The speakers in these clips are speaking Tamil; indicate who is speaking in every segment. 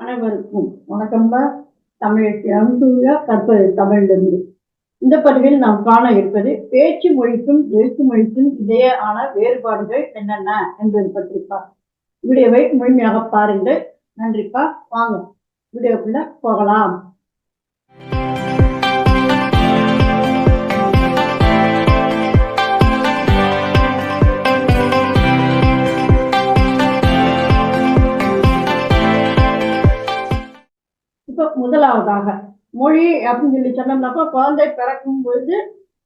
Speaker 1: அனைவருக்கும் வணக்கம்பா தமிழ் அன்புள்ள கற்பது தமிழிலிருந்து இந்த பதிவில் நாம் காண இருப்பது பேச்சு மொழிக்கும் எழுத்து மொழிக்கும் இடையேயான வேறுபாடுகள் என்னென்ன என்பது பற்றிப்பா வீடியோவை முழுமையாக பாருங்கள். நன்றிப்பா வாங்க. வீடியோக்குள்ள போகலாம். இப்போ முதலாவதாக மொழி அப்படின்னு சொல்லி சொன்னோம்னாக்கா குழந்தை பிறக்கும் பொழுது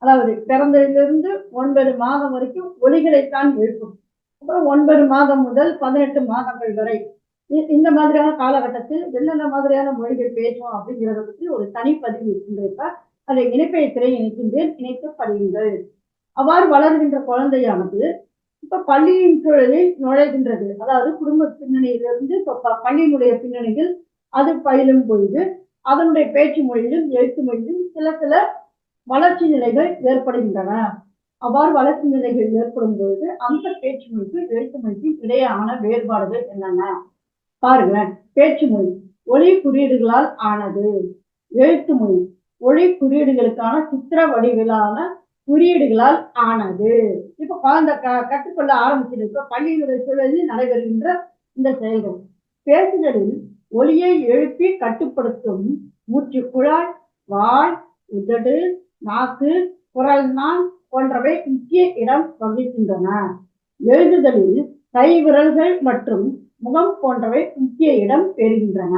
Speaker 1: அதாவது பிறந்ததிலிருந்து ஒன்பது மாதம் வரைக்கும் ஒலிகளைத்தான் எழுப்பும். அப்புறம் ஒன்பது மாதம் முதல் பதினெட்டு மாதங்கள் வரை. இந்த மாதிரியான காலகட்டத்தில் என்னென்ன மாதிரியான மொழிகள் பேசும் அப்படிங்கிறத பற்றி ஒரு தனிப்பதிவு இருக்கின்றப்ப அதை இணைப்பை திரை இணைக்கின்றேன். இணைத்து படியுங்கள். அவ்வாறு வளர்கின்ற குழந்தையானது இப்ப பள்ளியின் சூழலில் நுழைகின்றது. அதாவது குடும்ப பின்னணியிலிருந்து இப்ப பள்ளியினுடைய பின்னணியில் அது பயிலும் பொழுது அதனுடைய பேச்சு மொழியிலும் எழுத்து மொழியிலும் சில சில வளர்ச்சி நிலைகள் ஏற்படுகின்றன. அவ்வாறு வளர்ச்சி நிலைகள் ஏற்படும் பொழுது அந்த பேச்சு மொழிக்கும் எழுத்து மொழிக்கும் இடையான வேறுபாடுகள் என்னென்ன? பாருங்களேன் பேச்சு மொழி ஒளி குறியீடுகளால் ஆனது. எழுத்து மொழி ஒளி குறியீடுகளுக்கான சித்திர வடிவிலான குறியீடுகளால் ஆனது. இப்ப குழந்தை க கற்றுக்கொள்ள ஆரம்பிச்சிருக்கு பள்ளியினுடைய சூழலில் நடைபெறுகின்ற இந்த செயல்கள். பேசுதலில் ஒலியை எழுப்பி கட்டுப்படுத்தும் மூச்சு குழாய் வாய் உதடு நாக்கு குரல் நான் போன்றவை முக்கிய இடம் வகிக்கின்றன. எழுதுதலில் கை விரல்கள் மற்றும் முகம் போன்றவை முக்கிய இடம் பெறுகின்றன.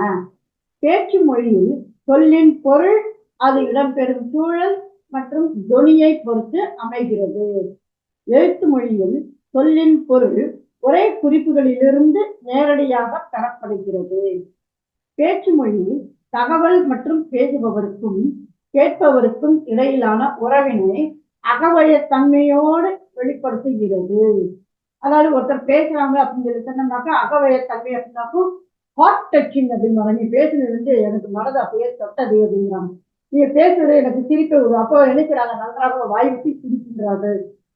Speaker 1: பேச்சு மொழியில் சொல்லின் பொருள் அது இடம்பெறும் சூழல் மற்றும் தொனியை பொறுத்து அமைகிறது. எழுத்து மொழியில் சொல்லின் பொருள் ஒரே குறிப்புகளிலிருந்து நேரடியாக பெறப்படுகிறது. பேச்சு மொழி தகவல் மற்றும் பேசுபவருக்கும் கேட்பவருக்கும் இடையிலான உறவினை அகவயத்தன்மையோடு வெளிப்படுத்துகிறது. அதாவது ஒருத்தர் பேசுறாங்க அப்படின்னு சொல்லி சொன்னோம்னாக்கா அகவயத்தன்மை அப்படின்னாக்கும் ஹார்ட் டச்சிங் அப்படிங்கிறாங்க நீ பேசுனது வந்து எனக்கு மனதை அப்படியே தொட்டது அப்படிங்கிறாங்க. நீங்க பேசுறது எனக்கு சிரிப்பு வரும் அப்போ நினைக்கிறாங்க நன்றாக வாய் விட்டு சிரிக்கின்றாரு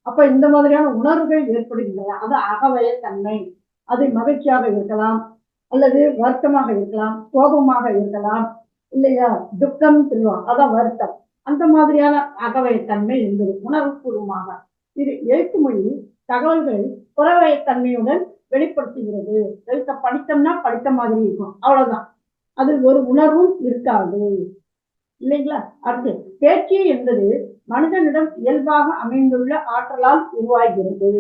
Speaker 1: அப்ப இந்த மாதிரியான உணர்வுகள் ஏற்படுகின்றன. அது அகவயத்தன்மை அது மகிழ்ச்சியாக இருக்கலாம். அல்லது வருத்தமாக இருக்கலாம் கோபமாக இருக்கலாம் இல்லையா? துக்கம் சொல்லுவாங்க. அதான் வருத்தம். அந்த மாதிரியான அகவயத்தன்மை என்பது உணர்வுபூர்வமாக. இது எழுத்து மொழி தகவல்கள் புறவயத்தன்மையுடன் வெளிப்படுத்துகிறது. எழுத்த படித்தோம்னா படித்த மாதிரி இருக்கும். அவ்வளவுதான். அது ஒரு உணர்வும் இருக்காது. இல்லைங்களா? அடுத்து பேச்சு என்பது மனிதனிடம் இயல்பாக அமைந்துள்ள ஆற்றலால் உருவாகிறது.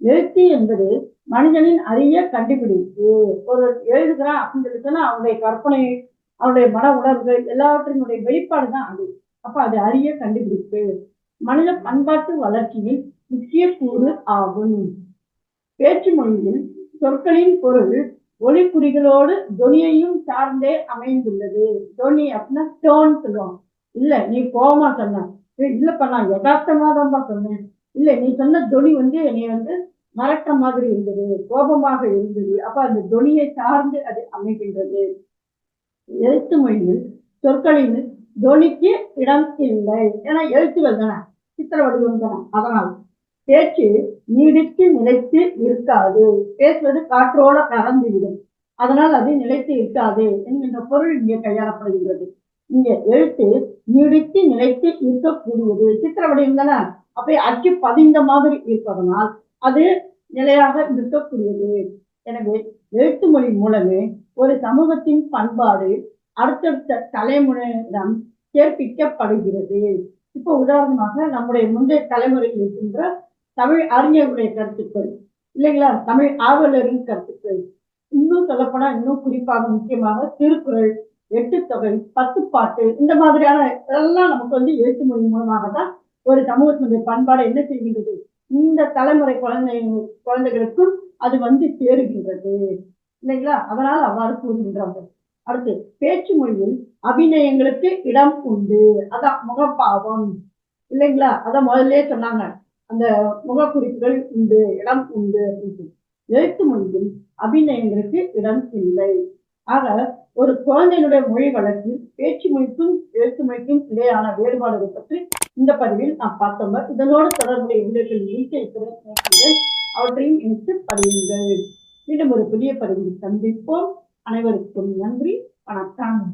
Speaker 1: எழுத்து என்பது மனிதனின் அரிய கண்டுபிடிப்பு. ஒரு எழுதுகிறான் அப்படின்னு சொல்லி அவனுடைய கற்பனை அவனுடைய மன உணர்வுகள் எல்லாவற்றினுடைய வெளிப்பாடு தான் அது. அப்ப அது அரிய கண்டுபிடிப்பு. மனித பண்பாட்டு வளர்ச்சியின் முக்கிய கூறு ஆகும். பேச்சு மொழியில் சொற்களின் பொருள் ஒலிக்குறிகளோடு தொனியையும் சார்ந்தே அமைந்துள்ளது. தொனி அப்படின்னா டோன் சொல்லுவோம் இல்ல நீ கோபமா சொன்ன. இல்லப்பா நான் யதார்த்தமா தான்ப்பா சொன்னேன். இல்ல நீ சொன்ன தொனி வந்து நீ வந்து மறக்கிற மாதிரி இருந்தது கோபமாக இருந்தது. அப்ப அந்த தொனியை சார்ந்து அது அமைகின்றது. எழுத்து மொழியில் சொற்களின் தொனிக்கு இடம் இல்லை. ஏன்னா எழுத்துகள் தானே சித்திர வடிவம் தானே. அதனால் பேச்சு நீடித்து நிலைத்து இருக்காது. பேசுவது காற்றோட கறந்துவிடும் அதனால் அது நிலைத்து இருக்காது என்கின்ற பொருள் இங்கே கையாளப்படுகிறது இங்க எழுத்து நீடித்து நிலைத்து இருக்கக்கூடியது. சித்திர வடிவம் தானே? அப்படியே அச்சு பதிந்த மாதிரி இருப்பதனால் அது நிலையாக இருக்கக்கூடியது. எனவே எழுத்து மொழி மூலமே ஒரு சமூகத்தின் பண்பாடு அடுத்தடுத்த தலைமுறையிடம் சேர்ப்பிக்கப்படுகிறது. இப்போ உதாரணமாக நம்முடைய முந்தைய தலைமுறையில் இருக்கின்ற தமிழ் அறிஞர்களுடைய கருத்துக்கள் இல்லைங்களா? தமிழ் ஆர்வலரின் கருத்துக்கள். இன்னும் சொல்லப்போனா இன்னும் குறிப்பாக முக்கியமாக திருக்குறள் எட்டுத்தொகை பத்துப்பாட்டு இந்த மாதிரியான இதெல்லாம் நமக்கு வந்து எழுத்து மொழி மூலமாக தான் ஒரு சமூகத்தினுடைய பண்பாடை என்ன செய்கின்றது? இந்த தலைமுறை குழந்தை குழந்தைகளுக்கும் அது வந்து சேருகின்றது. இல்லைங்களா? அதனால் அவ்வாறு கூறுகின்றார்கள் அடுத்து பேச்சு மொழியில் அபிநயங்களுக்கு இடம் உண்டு. அதான் முகப்பாவம். இல்லைங்களா? அதான் முதல்ல சொன்னாங்க. அந்த முகக்குறிப்புகள் உண்டு இடம் உண்டு அப்படின்னு சொல்லி. எழுத்து மொழியில் அபிநயங்களுக்கு இடம் இல்லை. ஆக ஒரு குழந்தையினுடைய மொழி வளர்ச்சி பேச்சு மொழிக்கும் எழுத்து மொழிக்கும் இடையான வேறுபாடுகள் பற்றி இந்த பதிவில் நாம் பார்த்தோம். இதனோடு தொடர்புடைய வீடியோக்கள் லிங்கை அவற்றையும் இணைத்து பதிவுங்கள் மீண்டும் ஒரு புதிய பதிவில் சந்திப்போம். அனைவருக்கும் நன்றி. வணக்கம்.